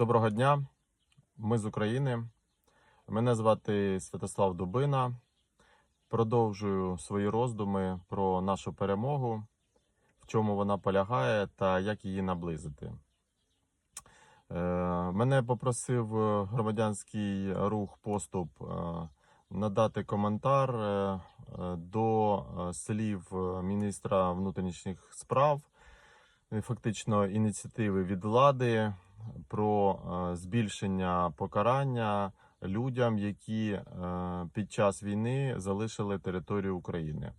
Доброго дня, ми з України. Мене звати Святослав Дубина. Продовжую свої роздуми про нашу перемогу, в чому вона полягає та як її наблизити. Е, Мене попросив громадянський рух Поступ е, надати коментар е, до слів міністра внутрішніх справ, фактично ініціативи від влади про е, збільшення покарання людям, які е, під час війни залишили територію України.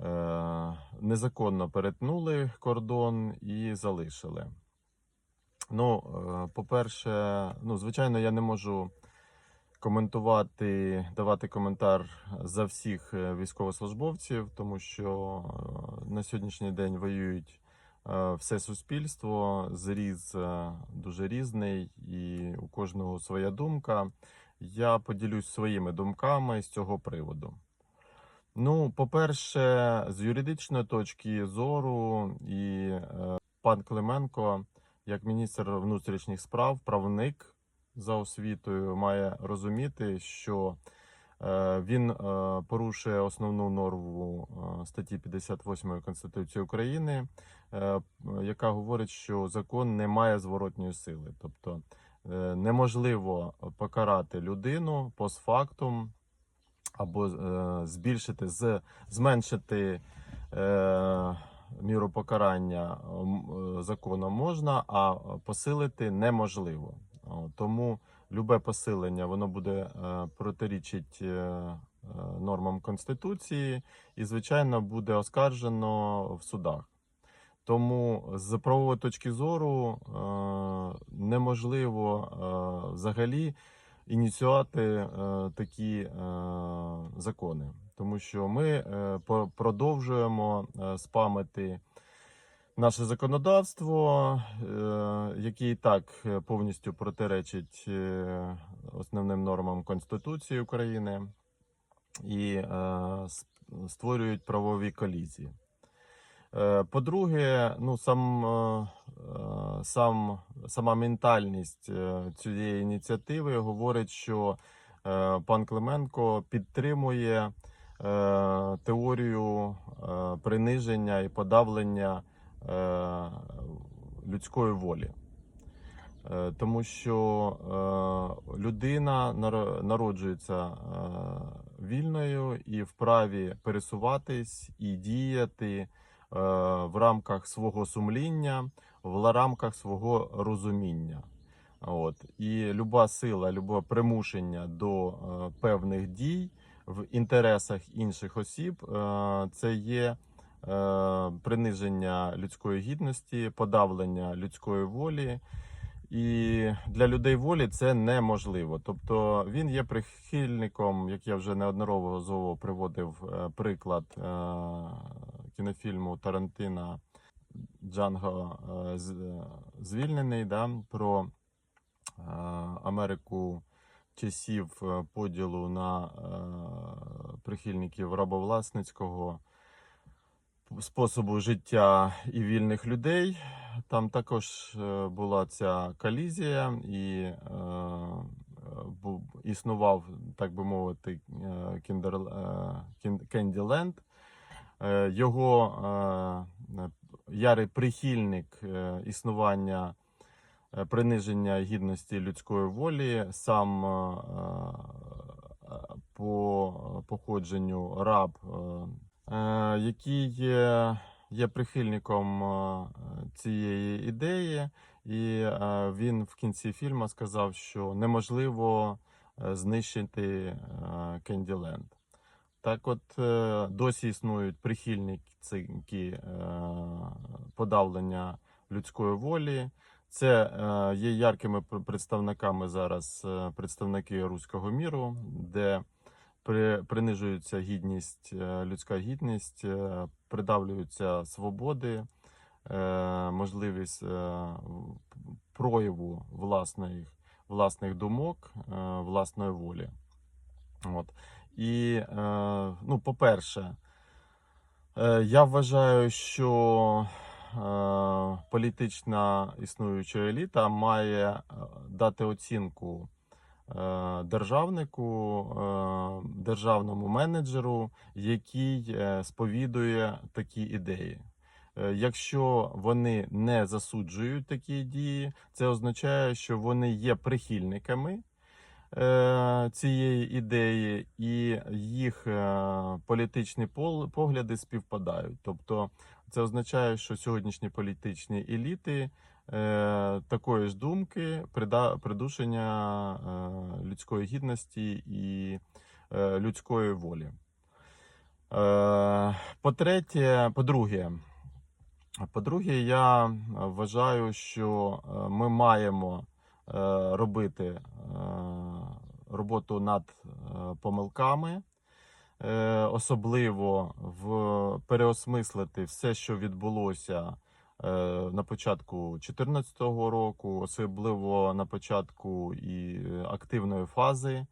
Е, Незаконно перетнули кордон і залишили. Ну, по-перше, ну, звичайно, я не можу коментувати, давати коментар за всіх військовослужбовців, тому що на сьогоднішній день воюють все суспільство, зріз е, дуже різний, і у кожного своя думка. Я поділюсь своїми думками з цього приводу. Ну, по-перше, з юридичної точки зору, і е, пан Клименко, як міністр внутрішніх справ, правник за освітою, має розуміти, що е, він е, порушує основну норму е, статті 58 Конституції України, е, яка говорить, що закон не має зворотньої сили. Тобто е, неможливо покарати людину постфактум або е, збільшити, зменшити е, міру покарання е, законом можна, а посилити неможливо. Тому любе посилення воно буде е, протирічить е, е, нормам Конституції і, звичайно, буде оскаржено в судах. Тому з правової точки зору неможливо взагалі ініціювати такі закони, тому що ми продовжуємо спамити наше законодавство, е, яке і так е, повністю протиречить е, основним нормам Конституції України і створюють правові колізії. По-друге, ну сам, сам сама ментальність цієї ініціативи говорить, що пан Клименко підтримує теорію приниження і подавлення людської волі. Е, Тому що е, людина наро- народжується е, вільною і вправі пересуватись і діяти е, в рамках свого сумління, в рамках свого розуміння. От. І люба сила, любе примушення до е, певних дій в інтересах інших осіб е, це є е, приниження людської гідності, подавлення людської волі. І для людей волі це неможливо. Тобто він є прихильником, як я вже неодноразово приводив е, приклад е, кінофільму Тарантино Джанго е, е, звільнений да, про е, Америку часів е, поділу на е, прихильників рабовласницького способу життя і вільних людей. Там також е, була ця колізія, і е, бу- існував, так би мовити, кіндер, Кенділенд. Його е, ярий прихильник е, існування е, приниження гідності людської волі, сам е, по походженню раб, який є, є прихильником е, цієї ідеї, і е, він в кінці фільму сказав, що неможливо е, знищити е, Кенділенд. Так от е, досі існують прихильники е, подавлення людської волі. Це е, є яркими представниками зараз е, представники руського міру, де принижується гідність, е, людська гідність, е, придавлюються свободи, е, можливість прояву власних, власних думок, власної волі. От. І, ну, по-перше, я вважаю, що політична існуюча еліта має дати оцінку державнику, е, державному менеджеру, який е, сповідує такі ідеї. Е, Якщо вони не засуджують такі дії, це означає, що вони є прихильниками е, цієї ідеї, і їх е, політичні погляди співпадають. Тобто, це означає, що сьогоднішні політичні еліти е, такої ж думки придушення е, людської гідності і е, людської волі. Е, по-третє, по-друге, по-друге, я е, вважаю, що е, ми маємо е, робити е, роботу над е, помилками, е, особливо в переосмислити все, що відбулося е, на початку 2014 року, особливо на початку і е, активної фази е,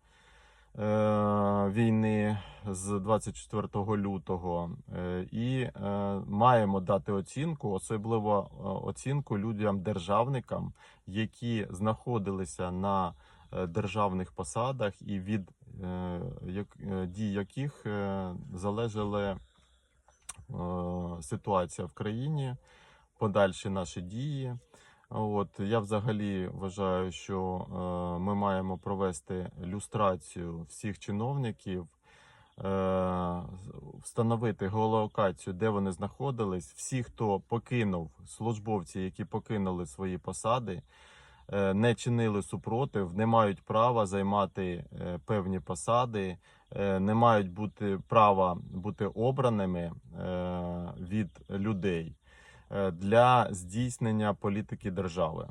війни з 24 лютого, е, і е, маємо дати оцінку, особливо е, оцінку людям-державникам, які знаходилися на е, державних посадах, і від е, е, дій яких е, залежала е, ситуація в країні, подальші наші дії. От я взагалі вважаю, що е, ми маємо провести люстрацію всіх чиновників, е, встановити геолокацію, де вони знаходились. Всі, хто покинув службовці, які покинули свої посади, е, не чинили супротив, не мають права займати е, певні посади, е, не мають бути права бути обраними е, від людей для здійснення політики держави.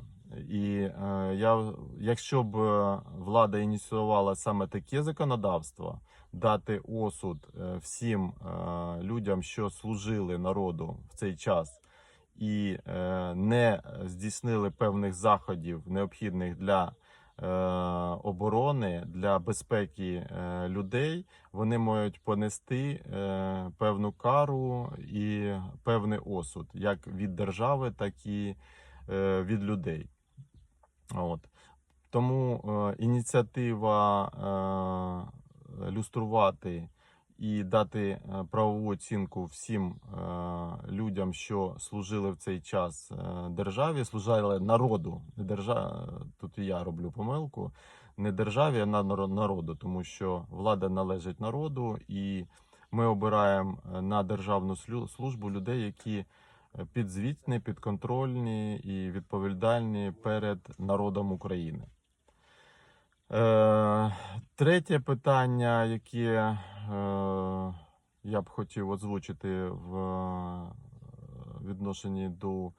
І е, я, якщо б е, влада ініціювала саме таке законодавство, дати осуд е, всім е, людям, що служили народу в цей час, і е, не здійснили певних заходів, необхідних для е, оборони, для безпеки е, людей, вони мають понести е, певну кару і певний осуд, як від держави, так і е, від людей. От. Тому е, ініціатива е, люструвати і дати е, правову оцінку всім е, людям, що служили в цей час е, державі, служили народу. Не держа... Тут і я роблю помилку. Не державі, а на народу, тому що влада належить народу, і ми обираємо на державну службу людей, які підзвітні, підконтрольні і відповідальні перед народом України. Третє питання, яке я б хотів озвучити в е, відношенні до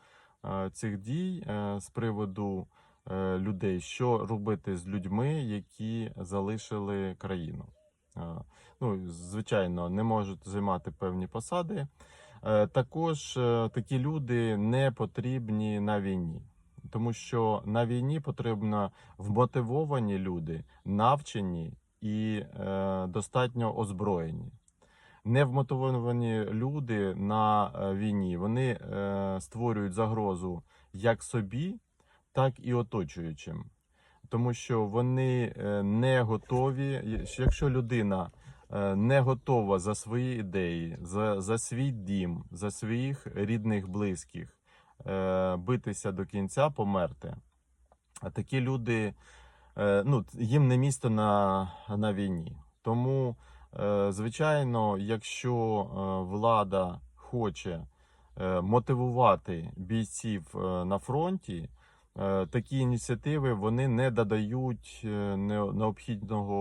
е, цих дій е, з приводу е, людей, що робити з людьми, які залишили країну. Е, ну, звичайно, не можуть займати певні посади. Е, Також е, такі люди не потрібні на війні, тому що на війні потрібно вмотивовані люди, навчені і е, достатньо озброєні. Невмотивовані люди на е, війні вони е, створюють загрозу як собі, так і оточуючим, тому що вони е, не готові. Якщо людина е, не готова за свої ідеї, за, за свій дім, за своїх рідних, близьких е, битися до кінця, померти. А такі люди, ну, їм не місто на, на війні. Тому, е, звичайно, якщо е, влада хоче е, мотивувати бійців е, на фронті, е, такі ініціативи вони не додають е, необхідного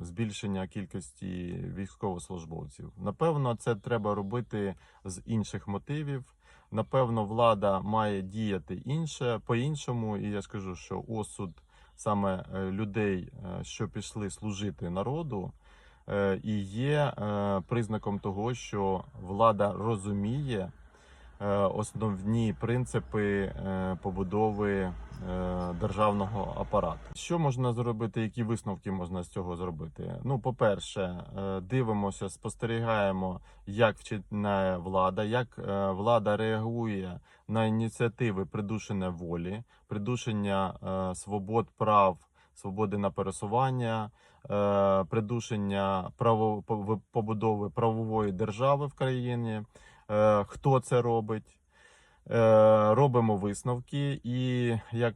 е, збільшення кількості військовослужбовців. Напевно, це треба робити з інших мотивів. Напевно, влада має діяти інше по-іншому, і я скажу, що осуд саме е, людей, е, що пішли служити народу, е, і є признаком того, що влада розуміє основні принципи е, побудови е, державного апарату. Що можна зробити? Які висновки можна з цього зробити? Ну, по-перше, е, дивимося, спостерігаємо, як вчиняє влада, як е, влада реагує на ініціативи придушення волі, придушення е, свобод прав, свободи на пересування, е, придушення право побудови правової держави в країні. Е, Хто це робить? Е, Робимо висновки, і як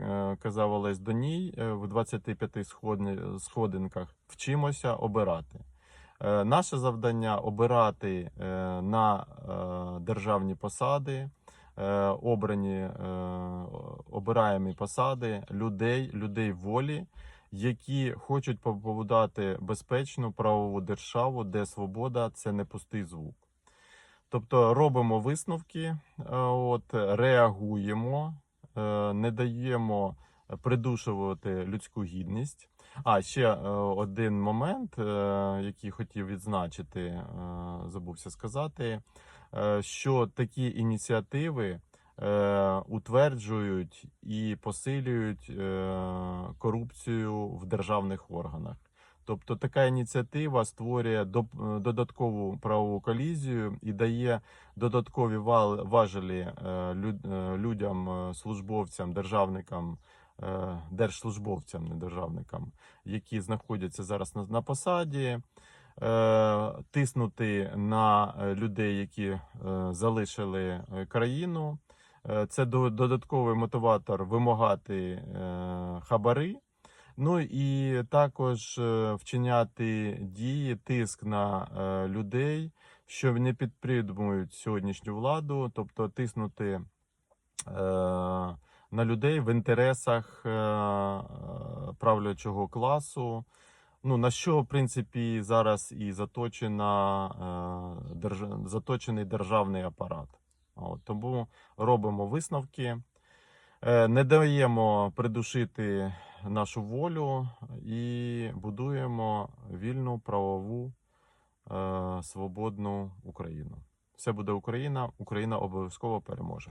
е, казав Олесь Доній, в 25 сходинках вчимося обирати. Наше завдання обирати на державні посади, обрані обираємі посади людей, людей волі, які хочуть побудувати безпечну правову державу, де свобода це не пустий звук. Тобто робимо висновки, е, от, реагуємо, е, не даємо придушувати людську гідність. А ще е, один момент, який хотів відзначити, забувся сказати, що такі ініціативи утверджують і посилюють корупцію в державних органах. Тобто така ініціатива створює доп- додаткову правову колізію і дає додаткові важелі е, е, людям, е, службовцям, державникам, е, держслужбовцям, не державникам, які знаходяться зараз на, посаді, е, тиснути на е, людей, які е, залишили е, країну. Е, Це до- додатковий мотиватор вимагати е, хабари. Ну і також е, вчиняти дії, тиск на е, людей, що не підтримують сьогоднішню владу, тобто тиснути е, на людей в інтересах правлячого класу. Ну, на що, в принципі, зараз і заточена, держ... заточений державний апарат. От, тому робимо висновки. Не даємо придушити нашу волю і будуємо вільну, правову, е, свободну Україну. Все буде Україна, Україна обов'язково переможе.